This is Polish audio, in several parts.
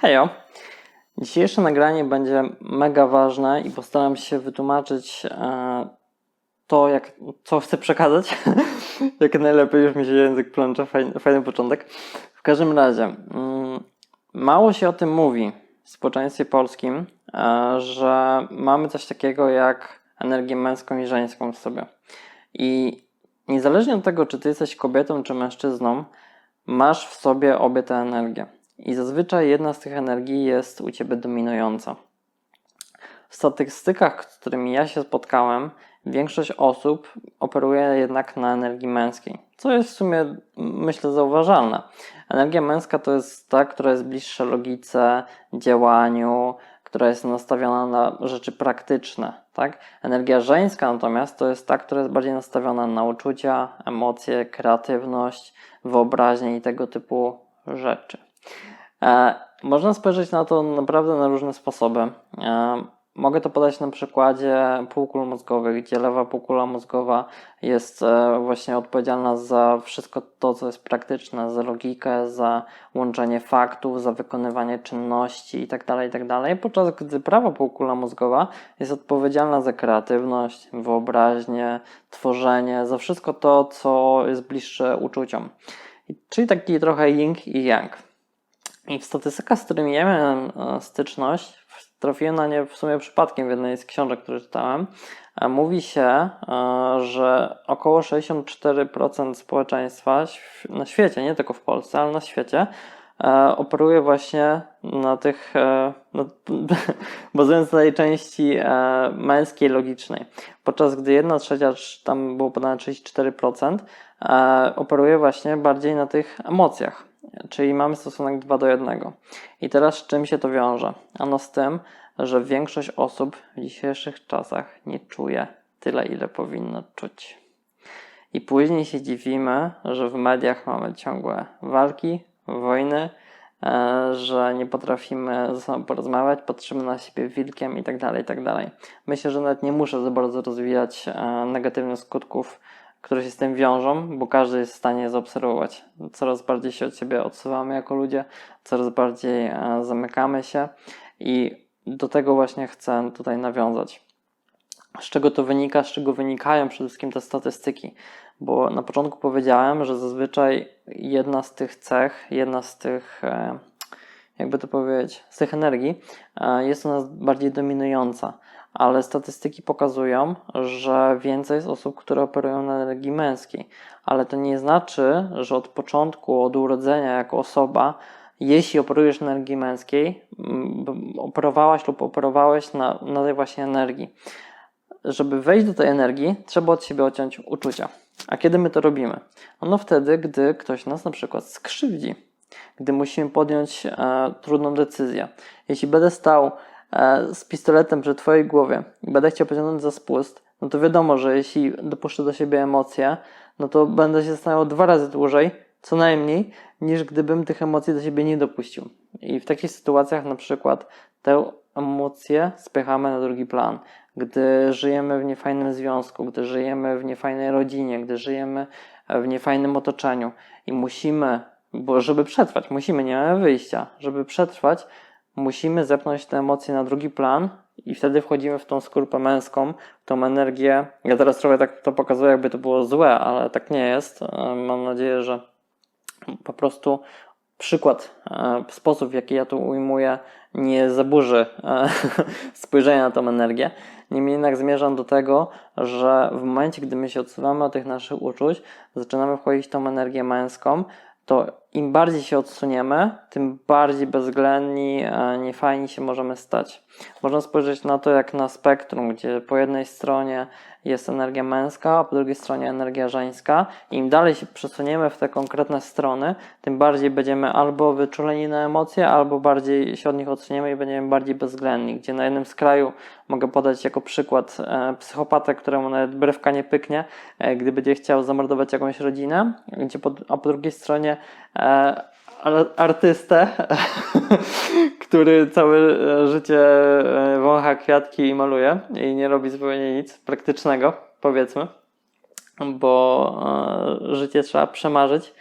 Hejo! Dzisiejsze nagranie będzie mega ważne i postaram się wytłumaczyć e, to, jak, co chcę przekazać. jak najlepiej już mi się język plącze, fajny, fajny początek. W każdym razie, mm, mało się o tym mówi w społeczeństwie polskim, e, że mamy coś takiego jak energię męską i żeńską w sobie. I niezależnie od tego, czy ty jesteś kobietą czy mężczyzną, masz w sobie obie te energie. I zazwyczaj jedna z tych energii jest u ciebie dominująca. W statystykach, z którymi ja się spotkałem, większość osób operuje jednak na energii męskiej, co jest w sumie, myślę, zauważalne. Energia męska to jest ta, która jest bliższa logice, działaniu, która jest nastawiona na rzeczy praktyczne. Tak? Energia żeńska natomiast to jest ta, która jest bardziej nastawiona na uczucia, emocje, kreatywność, wyobraźnię i tego typu rzeczy. E, można spojrzeć na to naprawdę na różne sposoby. E, mogę to podać na przykładzie półkul mózgowych, gdzie lewa półkula mózgowa jest e, właśnie odpowiedzialna za wszystko to, co jest praktyczne, za logikę, za łączenie faktów, za wykonywanie czynności itd., tak itd., tak podczas gdy prawa półkula mózgowa jest odpowiedzialna za kreatywność, wyobraźnię, tworzenie, za wszystko to, co jest bliższe uczuciom. Czyli taki trochę yin i yang. I w statystykach, z którymi ja miałem e, styczność, trafiłem na nie w sumie przypadkiem w jednej z książek, które czytałem. E, mówi się, e, że około 64% społeczeństwa na świecie, nie tylko w Polsce, ale na świecie, operuje właśnie na tych, bazując na tej części męskiej, logicznej. Podczas gdy 1 trzecia, tam było podane 34%, operuje właśnie bardziej na tych emocjach czyli mamy stosunek 2 do 1. I teraz z czym się to wiąże? Ano z tym, że większość osób w dzisiejszych czasach nie czuje tyle, ile powinno czuć. I później się dziwimy, że w mediach mamy ciągłe walki, wojny, e, że nie potrafimy ze sobą porozmawiać, patrzymy na siebie wilkiem i tak dalej, i tak. Myślę, że nawet nie muszę za bardzo rozwijać e, negatywnych skutków które się z tym wiążą, bo każdy jest w stanie zaobserwować. Coraz bardziej się od siebie odsuwamy jako ludzie, coraz bardziej e, zamykamy się i do tego właśnie chcę tutaj nawiązać. Z czego to wynika, z czego wynikają przede wszystkim te statystyki? Bo na początku powiedziałem, że zazwyczaj jedna z tych cech, jedna z tych, e, jakby to powiedzieć, z tych energii e, jest u nas bardziej dominująca ale statystyki pokazują, że więcej jest osób, które operują na energii męskiej. Ale to nie znaczy, że od początku, od urodzenia jako osoba, jeśli operujesz na energii męskiej, operowałaś lub operowałeś na, na tej właśnie energii. Żeby wejść do tej energii, trzeba od siebie odciąć uczucia. A kiedy my to robimy? No wtedy, gdy ktoś nas na przykład skrzywdzi, gdy musimy podjąć e, trudną decyzję. Jeśli będę stał z pistoletem przy Twojej głowie i będę chciał pociągnąć za spust, no to wiadomo, że jeśli dopuszczę do siebie emocje, no to będę się zastanawiał dwa razy dłużej, co najmniej, niż gdybym tych emocji do siebie nie dopuścił. I w takich sytuacjach na przykład te emocje spychamy na drugi plan. Gdy żyjemy w niefajnym związku, gdy żyjemy w niefajnej rodzinie, gdy żyjemy w niefajnym otoczeniu i musimy, bo żeby przetrwać, musimy, nie mamy wyjścia, żeby przetrwać, musimy zepnąć te emocje na drugi plan i wtedy wchodzimy w tą skorupę męską, tą energię. Ja teraz trochę tak to pokazuję, jakby to było złe, ale tak nie jest. E, mam nadzieję, że po prostu przykład, e, sposób w jaki ja to ujmuję, nie zaburzy e, spojrzenia na tą energię. Niemniej jednak zmierzam do tego, że w momencie, gdy my się odsuwamy od tych naszych uczuć, zaczynamy wchodzić w tą energię męską, to im bardziej się odsuniemy, tym bardziej bezwzględni, niefajni się możemy stać. Można spojrzeć na to jak na spektrum, gdzie po jednej stronie jest energia męska, a po drugiej stronie energia żeńska. Im dalej się przesuniemy w te konkretne strony, tym bardziej będziemy albo wyczuleni na emocje, albo bardziej się od nich odsuniemy i będziemy bardziej bezwzględni. Gdzie na jednym skraju mogę podać jako przykład e, psychopatę, któremu nawet brewka nie pyknie, e, gdy będzie chciał zamordować jakąś rodzinę, gdzie po, a po drugiej stronie e, artystę, który całe życie e, wącha kwiatki i maluje i nie robi zupełnie nic praktycznego, powiedzmy, bo e, życie trzeba przemarzyć.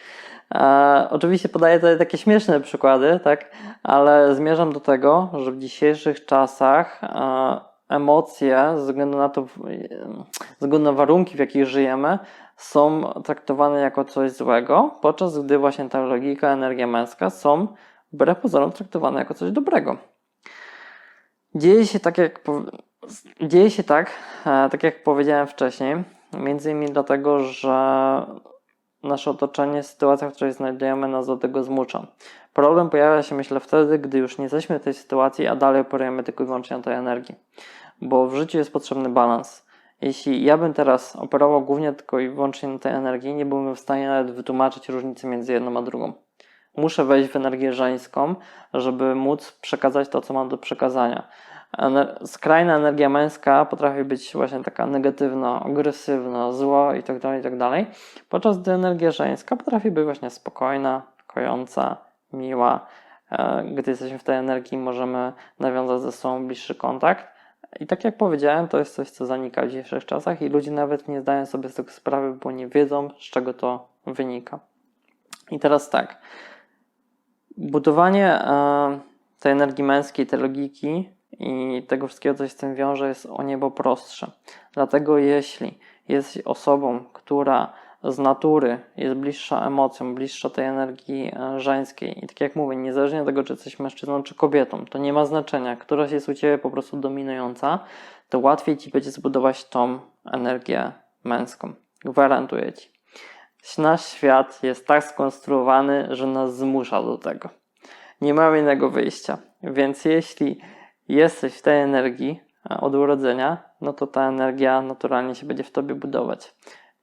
E, oczywiście podaję tutaj takie śmieszne przykłady, tak, ale zmierzam do tego, że w dzisiejszych czasach e, emocje, ze względu na to, ze względu na warunki, w jakich żyjemy, są traktowane jako coś złego, podczas gdy właśnie ta logika, energia męska są wbrew pozorom traktowane jako coś dobrego. Dzieje się tak, jak, dzieje się tak, e, tak jak powiedziałem wcześniej, między innymi dlatego, że nasze otoczenie, sytuacja, w której znajdujemy, nas do tego zmusza. Problem pojawia się, myślę, wtedy, gdy już nie jesteśmy w tej sytuacji, a dalej operujemy tylko i wyłącznie na tej energii. Bo w życiu jest potrzebny balans. Jeśli ja bym teraz operował głównie tylko i wyłącznie na tej energii, nie byłbym w stanie nawet wytłumaczyć różnicy między jedną a drugą. Muszę wejść w energię żeńską, żeby móc przekazać to, co mam do przekazania. Ener- skrajna energia męska potrafi być właśnie taka negatywna, agresywna, zła itd., itd., podczas gdy energia żeńska potrafi być właśnie spokojna, kojąca, miła. E, Gdy jesteśmy w tej energii, możemy nawiązać ze sobą bliższy kontakt. I tak jak powiedziałem, to jest coś, co zanika w dzisiejszych czasach i ludzie nawet nie zdają sobie z tego sprawy, bo nie wiedzą, z czego to wynika. I teraz tak. Budowanie e, tej energii męskiej, tej logiki i tego wszystkiego, co się z tym wiąże, jest o niebo prostsze. Dlatego jeśli jest osobą, która z natury jest bliższa emocjom, bliższa tej energii e, żeńskiej. I tak jak mówię, niezależnie od tego, czy jesteś mężczyzną, czy kobietą, to nie ma znaczenia, któraś jest u ciebie po prostu dominująca, to łatwiej ci będzie zbudować tą energię męską. Gwarantuję ci. Nasz świat jest tak skonstruowany, że nas zmusza do tego. Nie mamy innego wyjścia. Więc jeśli jesteś w tej energii e, od urodzenia, no to ta energia naturalnie się będzie w tobie budować.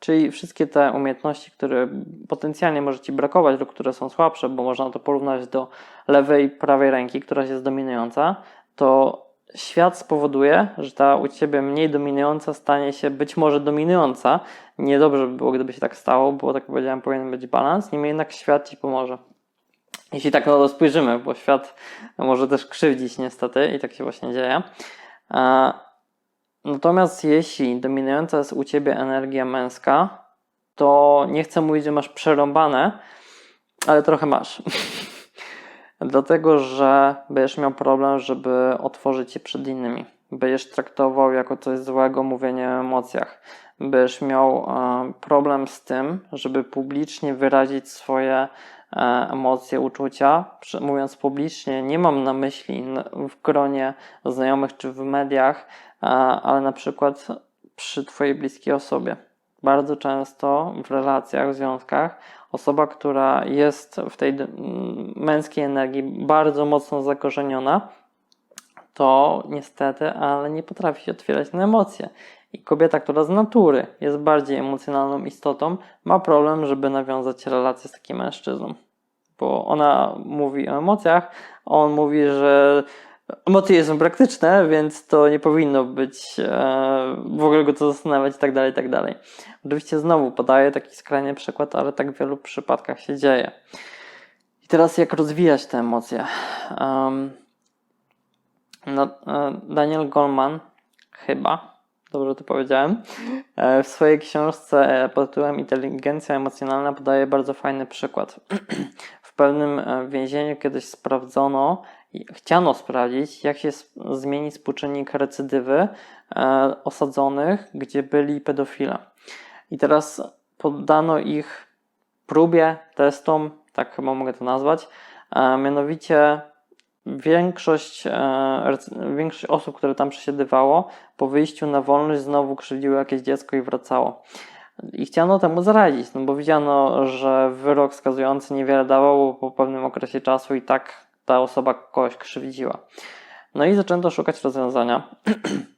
Czyli wszystkie te umiejętności, które potencjalnie może Ci brakować lub które są słabsze, bo można to porównać do lewej prawej ręki, która jest dominująca, to świat spowoduje, że ta u Ciebie mniej dominująca stanie się być może dominująca. Niedobrze by było, gdyby się tak stało, bo tak jak powiedziałem, powinien być balans, niemniej jednak świat Ci pomoże. Jeśli tak na to spojrzymy, bo świat może też krzywdzić niestety i tak się właśnie dzieje. Natomiast jeśli dominująca jest u ciebie energia męska, to nie chcę mówić, że masz przerąbane, ale trochę masz. Dlatego, że będziesz miał problem, żeby otworzyć się przed innymi. Będziesz traktował jako coś złego mówienie o emocjach. Będziesz miał e, problem z tym, żeby publicznie wyrazić swoje e, emocje, uczucia. Mówiąc publicznie, nie mam na myśli w gronie znajomych czy w mediach, ale na przykład przy Twojej bliskiej osobie. Bardzo często w relacjach, w związkach, osoba, która jest w tej męskiej energii bardzo mocno zakorzeniona, to niestety, ale nie potrafi się otwierać na emocje. I kobieta, która z natury jest bardziej emocjonalną istotą, ma problem, żeby nawiązać relację z takim mężczyzną. Bo ona mówi o emocjach, on mówi, że emocje są praktyczne, więc to nie powinno być e, w ogóle go to zastanawiać i tak dalej, i tak dalej. Oczywiście znowu podaję taki skrajny przykład, ale tak w wielu przypadkach się dzieje. I teraz jak rozwijać te emocje? Um, no, e, Daniel Goleman, chyba, dobrze to powiedziałem, e, w swojej książce pod tytułem Inteligencja emocjonalna podaje bardzo fajny przykład. W pewnym więzieniu kiedyś sprawdzono, chciano sprawdzić, jak się zmieni współczynnik recydywy e, osadzonych, gdzie byli pedofile. I teraz poddano ich próbie, testom, tak chyba mogę to nazwać, e, mianowicie większość, e, większość osób, które tam przesiedywało, po wyjściu na wolność znowu krzywdziło jakieś dziecko i wracało. I chciano temu zaradzić, no bo widziano, że wyrok skazujący niewiele dawał, bo po pewnym okresie czasu i tak ta osoba kogoś krzywdziła. No i zaczęto szukać rozwiązania.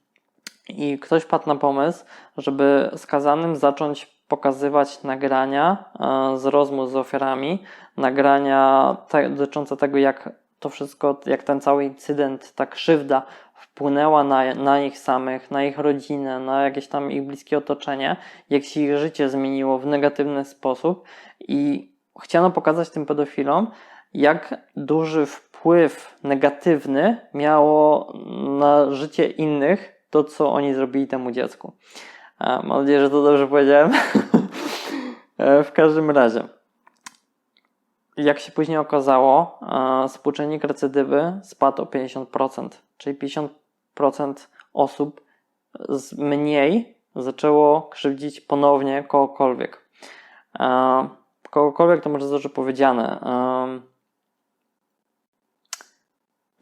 I ktoś padł na pomysł, żeby skazanym zacząć pokazywać nagrania e, z rozmów z ofiarami, nagrania te, dotyczące tego, jak to wszystko, jak ten cały incydent, ta krzywda wpłynęła na, na nich samych, na ich rodzinę, na jakieś tam ich bliskie otoczenie, jak się ich życie zmieniło w negatywny sposób. I chciano pokazać tym pedofilom, jak duży wpływ negatywny miało na życie innych to, co oni zrobili temu dziecku. E, Mam nadzieję, że to dobrze powiedziałem. E, W każdym razie. jak się później okazało, e, współczynnik recydywy spadł o 50%, czyli 50% osób z mniej zaczęło krzywdzić ponownie kogokolwiek. E, kogokolwiek to może dobrze powiedziane.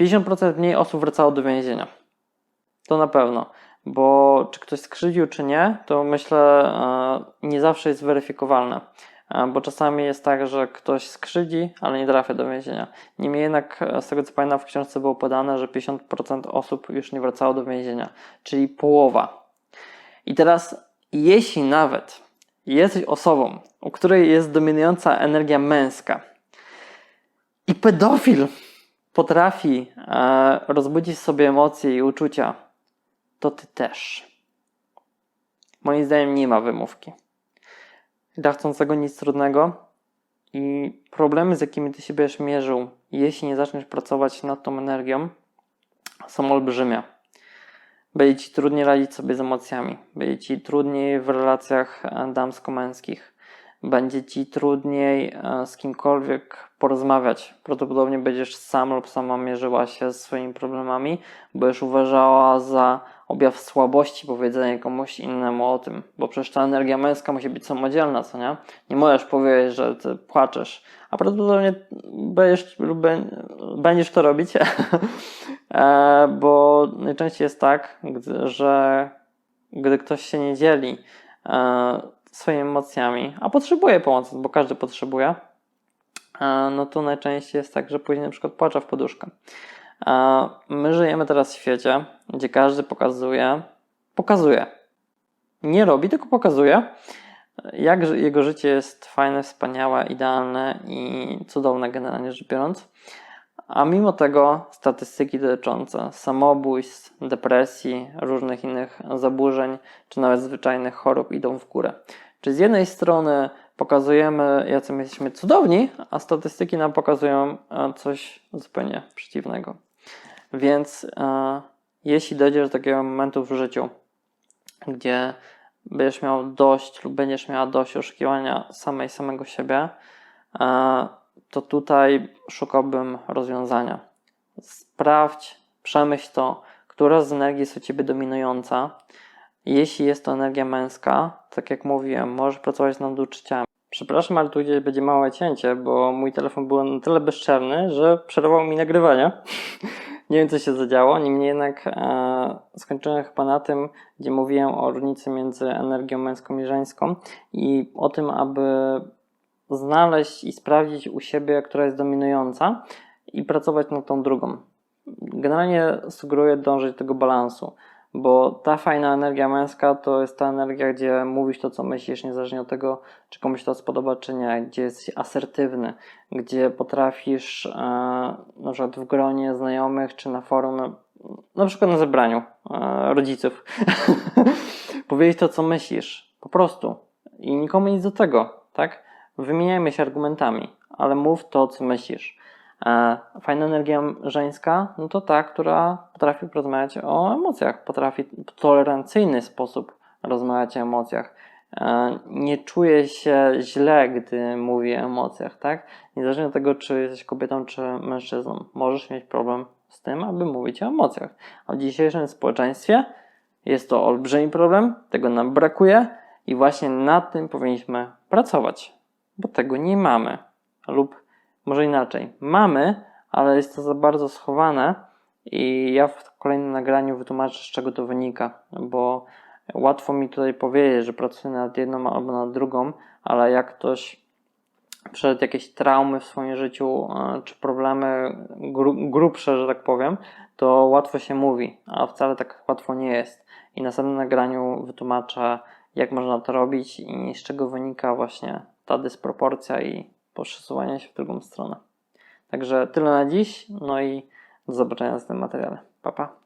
E, 50% mniej osób wracało do więzienia. To na pewno, bo czy ktoś skrzywdził, czy nie, to myślę e, nie zawsze jest weryfikowalne, e, bo czasami jest tak, że ktoś skrzywdzi, ale nie trafia do więzienia. Niemniej jednak, e, z tego co pamiętam, w książce było podane, że 50% osób już nie wracało do więzienia, czyli połowa. I teraz, jeśli nawet jesteś osobą, u której jest dominująca energia męska i pedofil potrafi e, rozbudzić sobie emocje i uczucia, to ty też. Moim zdaniem nie ma wymówki. Dla chcącego nic trudnego i problemy, z jakimi ty się będziesz mierzył, jeśli nie zaczniesz pracować nad tą energią, są olbrzymie. Będzie ci trudniej radzić sobie z emocjami, będzie ci trudniej w relacjach e, damsko-męskich, będzie ci trudniej e, z kimkolwiek porozmawiać. Prawdopodobnie będziesz sam lub sama mierzyła się z swoimi problemami, już uważała za objaw słabości powiedzenie komuś innemu o tym, bo przecież ta energia męska musi być samodzielna, co nie? Nie możesz powiedzieć, że ty płaczesz, a prawdopodobnie będziesz, będziesz to robić, e, bo najczęściej jest tak, że gdy ktoś się nie dzieli e, swoimi emocjami, a potrzebuje pomocy, bo każdy potrzebuje, no to najczęściej jest tak, że później na przykład płacza w poduszkę. My żyjemy teraz w świecie, gdzie każdy pokazuje, pokazuje. Nie robi, tylko pokazuje, jak jego życie jest fajne, wspaniałe, idealne i cudowne, generalnie rzecz biorąc. A mimo tego statystyki dotyczące samobójstw, depresji, różnych innych zaburzeń, czy nawet zwyczajnych chorób idą w górę. Czy z jednej strony pokazujemy, jacy my jesteśmy cudowni, a statystyki nam pokazują e, coś zupełnie przeciwnego. Więc e, jeśli dojdziesz do takiego momentu w życiu, gdzie będziesz miał dość lub będziesz miała dość oszukiwania samej samego siebie, e, to tutaj szukałbym rozwiązania. Sprawdź, przemyśl to, która z energii jest u Ciebie dominująca. Jeśli jest to energia męska, tak jak mówiłem, możesz pracować nad uczuciami. Przepraszam, ale tu gdzieś będzie małe cięcie, bo mój telefon był na tyle bezczelny, że przerwał mi nagrywanie. Nie wiem, co się zadziało, niemniej jednak e, skończyłem chyba na tym, gdzie mówiłem o różnicy między energią męską i żeńską i o tym, aby znaleźć i sprawdzić u siebie, która jest dominująca i pracować nad tą drugą. Generalnie sugeruję dążyć do tego balansu, bo ta fajna energia męska to jest ta energia, gdzie mówisz to, co myślisz, niezależnie od tego, czy komuś to spodoba, czy nie, gdzie jesteś asertywny, gdzie potrafisz e, na przykład w gronie znajomych, czy na forum, na przykład na zebraniu e, rodziców, powiedzieć to, co myślisz, po prostu. I nikomu nic do tego, tak? Wymieniajmy się argumentami, ale mów to, co myślisz. E, fajna energia żeńska, no to ta, która potrafi porozmawiać o emocjach, potrafi w tolerancyjny sposób rozmawiać o emocjach. E, nie czuje się źle, gdy mówi o emocjach, tak? Niezależnie od tego, czy jesteś kobietą, czy mężczyzną. Możesz mieć problem z tym, aby mówić o emocjach. A w dzisiejszym społeczeństwie jest to olbrzymi problem, tego nam brakuje i właśnie nad tym powinniśmy pracować bo tego nie mamy. Lub może inaczej, mamy, ale jest to za bardzo schowane i ja w kolejnym nagraniu wytłumaczę, z czego to wynika, bo łatwo mi tutaj powiedzieć, że pracuję nad jedną albo nad drugą, ale jak ktoś przed jakieś traumy w swoim życiu, e, czy problemy gru, grubsze, że tak powiem, to łatwo się mówi, a wcale tak łatwo nie jest. I na następnym nagraniu wytłumaczę, jak można to robić i z czego wynika właśnie ta dysproporcja i przesuwanie się w drugą stronę. Także tyle na dziś, no i do zobaczenia w tym materiale. Pa, pa.